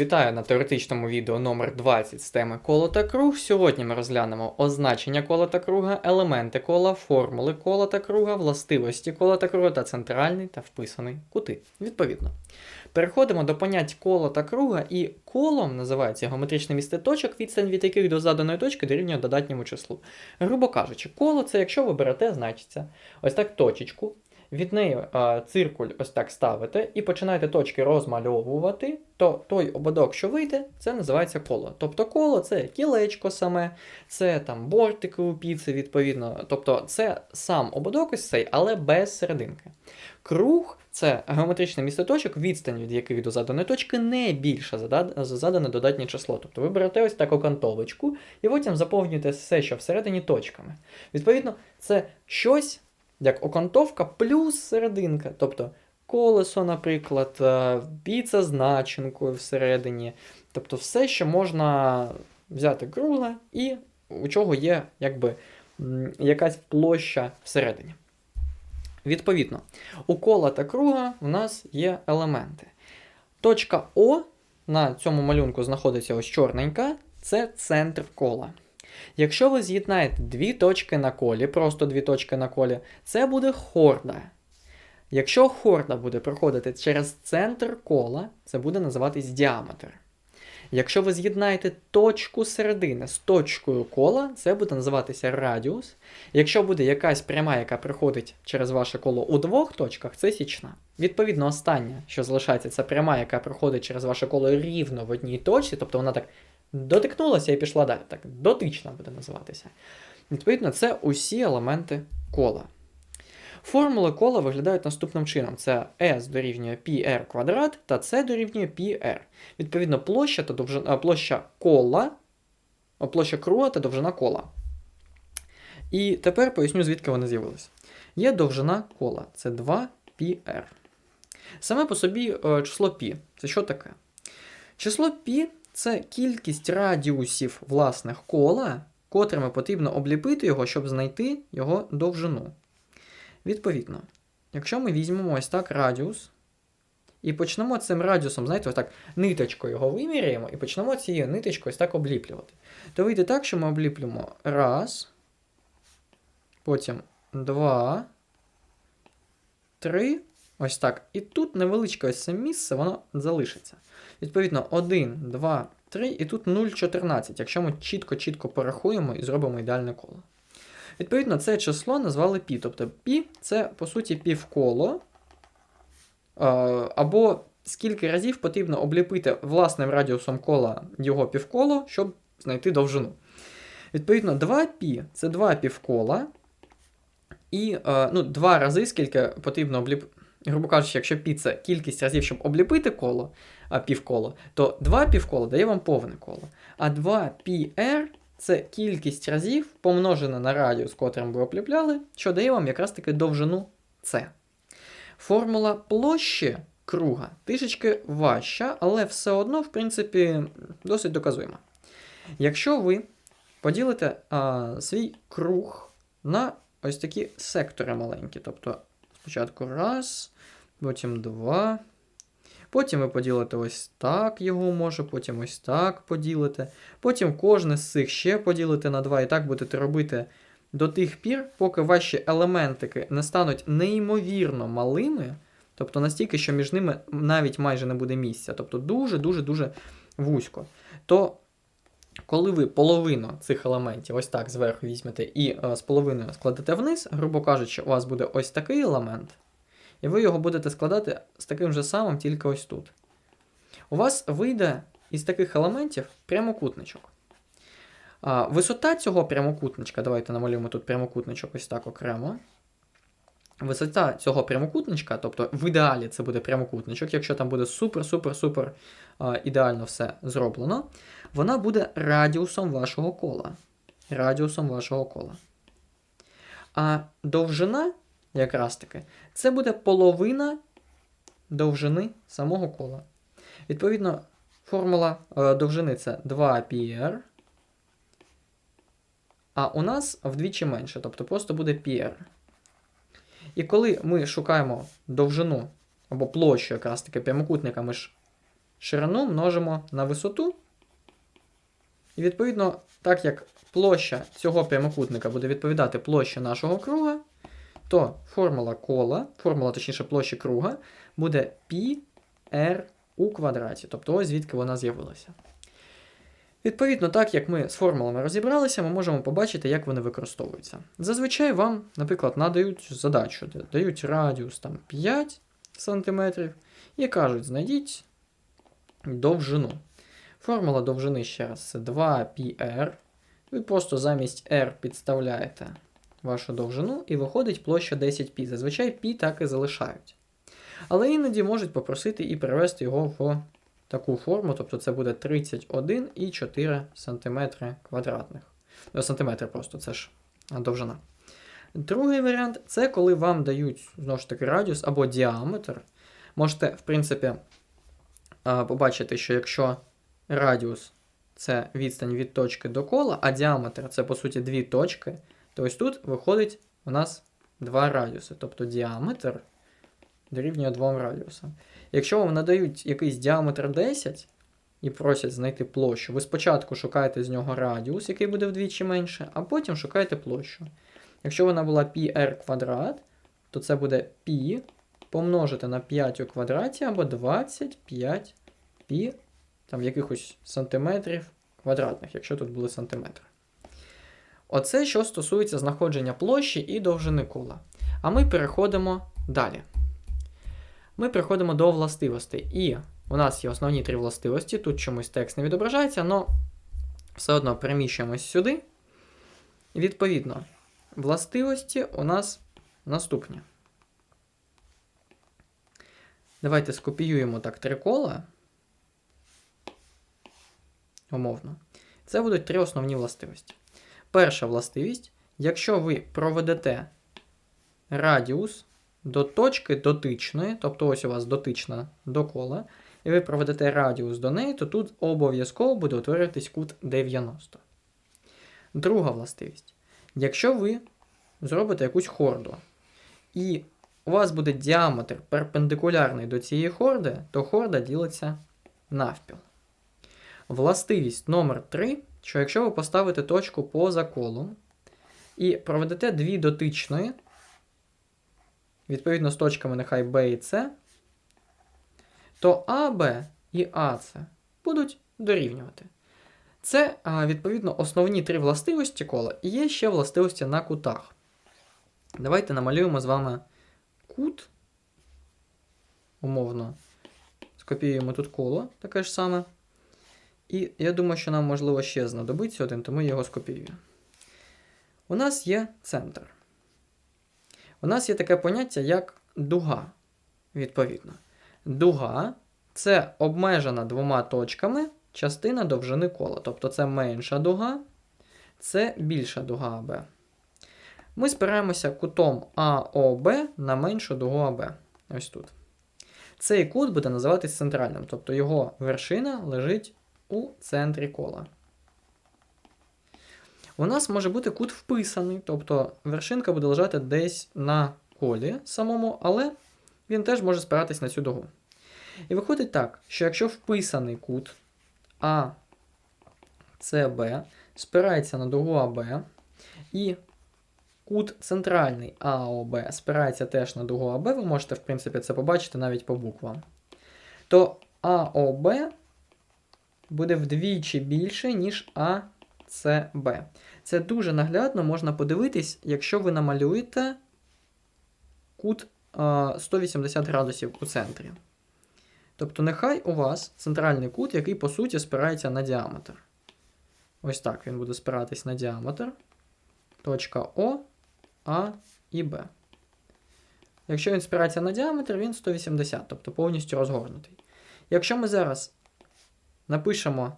Вітаю на теоретичному відео номер 20 з теми коло та круг. Сьогодні ми розглянемо означення кола та круга, елементи кола, формули кола та круга, властивості кола та круга та центральний та вписаний кути. Відповідно. Переходимо до понять кола та круга, і колом називається геометричне місце точок, відстань від яких до заданої точки дорівнює додатньому числу. Грубо кажучи, коло це якщо ви берете, значиться ось так точечку, від неї а, циркуль ось так ставите і починаєте точки розмальовувати, то той ободок, що вийде, це називається коло. Тобто коло це кілечко саме, це там бортики у піци, відповідно. Тобто це сам ободок ось цей, але без серединки. Круг це геометричне місце точок, відстань від яких до заданої точки не більша за за задане додатнє число. Тобто ви берете ось таку кантовочку і потім заповнюєте все, що всередині точками. Відповідно, це щось як окантовка плюс серединка. Тобто колесо, наприклад, е, піца з начинкою всередині. Тобто все, що можна взяти кругле і у чого є якби якась площа всередині. Відповідно, у кола та круга в нас є елементи. Точка О на цьому малюнку знаходиться ось чорненька, це центр кола. Якщо ви з'єднаєте дві точки на колі, просто дві точки на колі, це буде хорда. Якщо хорда буде проходити через центр кола, це буде називатись діаметр. Якщо ви з'єднаєте точку середини з точкою кола, це буде називатися радіус. Якщо буде якась пряма, яка проходить через ваше коло у двох точках, це січна. Відповідно, остання, що залишається, це пряма, яка проходить через ваше коло рівно в одній точці, тобто вона так дотикнулася і пішла далі. Так, дотична буде називатися. Відповідно, це усі елементи кола. Формули кола виглядають наступним чином: це S дорівнює πr квадрат та C дорівнює πr. Відповідно, площа та довжина, а, площа кола, а, площа круга та довжина кола. І тепер поясню, звідки вони з'явилися. Є довжина кола, це 2πr. Саме по собі е, число π. Це що таке? Число π це кількість радіусів власних кола, котрими потрібно обліпити його, щоб знайти його довжину. Відповідно, якщо ми візьмемо ось так радіус, і почнемо цим радіусом, знаєте, ось так ниточкою його виміряємо, і почнемо цією ниточкою ось так обліплювати. То вийде так, що ми обліплюємо раз, потім два, три, Ось так. І тут невеличке ось це місце, воно залишиться. Відповідно, 1, 2, 3, і тут 0,14, якщо ми чітко-чітко порахуємо і зробимо ідеальне коло. Відповідно, це число назвали пі. Тобто пі це, по суті, півколо. Або скільки разів потрібно обліпити власним радіусом кола його півколо, щоб знайти довжину. Відповідно, 2 π це 2 півкола. І е, ну, 2 рази, скільки потрібно обліпити. Грубо кажучи, якщо π це кількість разів, щоб обліпити коло, півколо, то 2 півкола дає вам повне коло. А 2πr це кількість разів помножена на радіус, котрим ви обліпляли, що дає вам якраз таки довжину С. Формула площі круга трішечки важча, але все одно, в принципі, досить доказуема. Якщо ви поділите а, свій круг на ось такі сектори маленькі, тобто спочатку раз, потім два. Потім ви поділите ось так його може, потім ось так поділите. Потім кожне з цих ще поділите на 2, і так будете робити до тих пір, поки ваші елементики не стануть неймовірно малими, тобто настільки, що між ними навіть майже не буде місця, тобто дуже-дуже-дуже вузько. То коли ви половину цих елементів ось так зверху візьмете і е, з половиною складете вниз, грубо кажучи, у вас буде ось такий елемент, і ви його будете складати з таким же самим, тільки ось тут. У вас вийде із таких елементів прямокутничок. Висота цього прямокутничка, давайте намалюємо тут прямокутничок ось так окремо. Висота цього прямокутничка, тобто в ідеалі це буде прямокутничок, якщо там буде супер-супер-супер ідеально все зроблено, вона буде радіусом вашого кола. Радіусом вашого кола. А довжина, якраз таки, це буде половина довжини самого кола. Відповідно, формула е, довжини це 2πr. А у нас вдвічі менше, тобто просто буде πr. І коли ми шукаємо довжину або площу якраз таки прямокутника, ми ж ширину множимо на висоту. І відповідно, так як площа цього прямокутника буде відповідати площі нашого круга, то формула кола, формула, точніше, площі круга, буде π r у квадраті. Тобто ось звідки вона з'явилася. Відповідно, так як ми з формулами розібралися, ми можемо побачити, як вони використовуються. Зазвичай вам, наприклад, надають задачу, де дають радіус там, 5 см і кажуть, знайдіть довжину. Формула довжини ще раз це 2πr. Ви просто замість r підставляєте вашу довжину і виходить площа 10π. Зазвичай π так і залишають. Але іноді можуть попросити і перевести його в таку форму, тобто це буде 31,4 см квадратних. Ну, сантиметри просто, це ж довжина. Другий варіант це коли вам дають знову ж таки радіус або діаметр. Можете, в принципі, побачити, що якщо радіус це відстань від точки до кола, а діаметр це по суті дві точки, то ось тут виходить у нас два радіуси. Тобто діаметр дорівнює двом радіусам. Якщо вам надають якийсь діаметр 10 і просять знайти площу, ви спочатку шукаєте з нього радіус, який буде вдвічі менше, а потім шукаєте площу. Якщо вона була πr квадрат, то це буде π помножити на 5 у квадраті або 25 π там якихось сантиметрів квадратних, якщо тут були сантиметри. Оце що стосується знаходження площі і довжини кола. А ми переходимо далі. Ми переходимо до властивостей. І у нас є основні три властивості. Тут чомусь текст не відображається, але все одно переміщуємось сюди. Відповідно, властивості у нас наступні. Давайте скопіюємо так три кола. Умовно. Це будуть три основні властивості. Перша властивість, якщо ви проведете радіус до точки дотичної, тобто ось у вас дотична до кола, і ви проведете радіус до неї, то тут обов'язково буде утворюватись кут 90. Друга властивість. Якщо ви зробите якусь хорду, і у вас буде діаметр перпендикулярний до цієї хорди, то хорда ділиться навпіл. Властивість номер 3 що якщо ви поставите точку поза колом і проведете дві дотичної, відповідно з точками нехай B і C, то АБ і АС будуть дорівнювати. Це, відповідно, основні три властивості кола, і є ще властивості на кутах. Давайте намалюємо з вами кут, умовно, скопіюємо тут коло таке ж саме. І я думаю, що нам, можливо, ще знадобиться один, тому я його скопіюю. У нас є центр. У нас є таке поняття, як дуга, відповідно. Дуга це обмежена двома точками частина довжини кола. Тобто це менша дуга, це більша дуга АБ. Ми спираємося кутом АОБ на меншу дугу АБ. Ось тут. Цей кут буде називатись центральним, тобто його вершина лежить у центрі кола. У нас може бути кут вписаний, тобто вершинка буде лежати десь на колі самому, але він теж може спиратись на цю дугу. І виходить так, що якщо вписаний кут АЦБ спирається на дугу АБ, і кут центральний АОБ спирається теж на дугу АБ, ви можете, в принципі, це побачити навіть по буквам, то АОБ буде вдвічі більше, ніж АЦБ. Це дуже наглядно можна подивитись, якщо ви намалюєте кут 180 градусів у центрі. Тобто, нехай у вас центральний кут, який, по суті, спирається на діаметр. Ось так він буде спиратись на діаметр. Точка О, А і Б. Якщо він спирається на діаметр, він 180, тобто повністю розгорнутий. Якщо ми зараз напишемо е,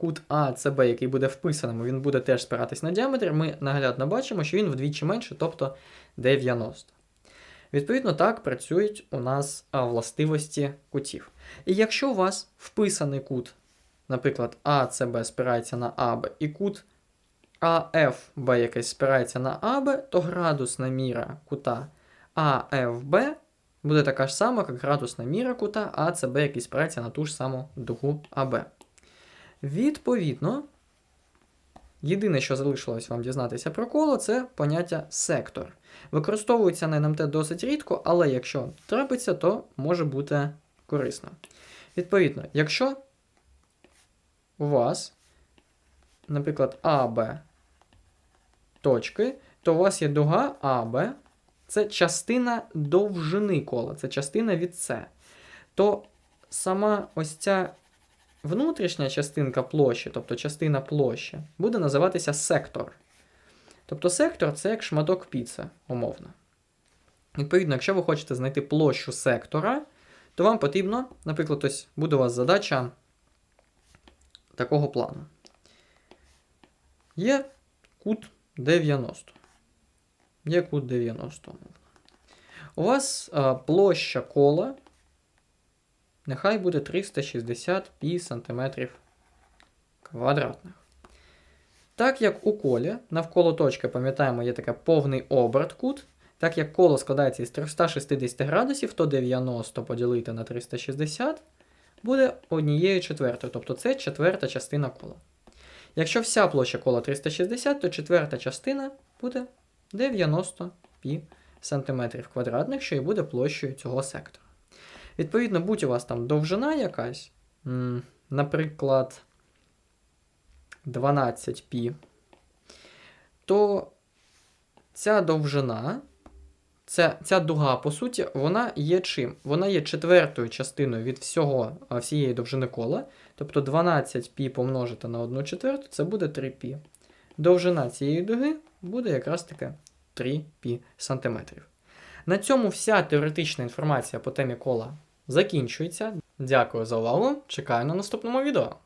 кут АЦБ, який буде вписаним, він буде теж спиратись на діаметр, ми наглядно бачимо, що він вдвічі менше, тобто 90. Відповідно, так працюють у нас властивості кутів. І якщо у вас вписаний кут, наприклад, АЦБ спирається на АБ, і кут АФБ якийсь спирається на АБ, то градусна міра кута АФБ буде така ж сама, як градусна міра кута, а це b, який спирається на ту ж саму дугу АБ. Відповідно, єдине, що залишилось вам дізнатися про коло, це поняття сектор. Використовується на НМТ досить рідко, але якщо трапиться, то може бути корисно. Відповідно, якщо у вас, наприклад, АБ точки, то у вас є дуга АБ, це частина довжини кола, це частина від С. То сама ось ця внутрішня частинка площі, тобто частина площі, буде називатися сектор. Тобто сектор це як шматок піци, умовно. Відповідно, якщо ви хочете знайти площу сектора, то вам потрібно, наприклад, ось буде у вас задача такого плану. Є кут 90. Є кут 90. умовно. У вас а, площа кола нехай буде 360 пі сантиметрів квадратних. Так як у колі навколо точки, пам'ятаємо, є таке повний оберт кут, так як коло складається із 360 градусів, то 90 поділити на 360 буде однією четвертою, тобто це четверта частина кола. Якщо вся площа кола 360, то четверта частина буде 90 пі сантиметрів квадратних, що і буде площею цього сектора. Відповідно, будь у вас там довжина якась, наприклад, 12 пі, то ця довжина, ця, ця дуга, по суті, вона є чим? Вона є четвертою частиною від всього, всієї довжини кола. Тобто 12 пі помножити на 1 четверту, це буде 3 пі. Довжина цієї дуги буде якраз таки 3 пі сантиметрів. На цьому вся теоретична інформація по темі кола закінчується. Дякую за увагу. Чекаю на наступному відео.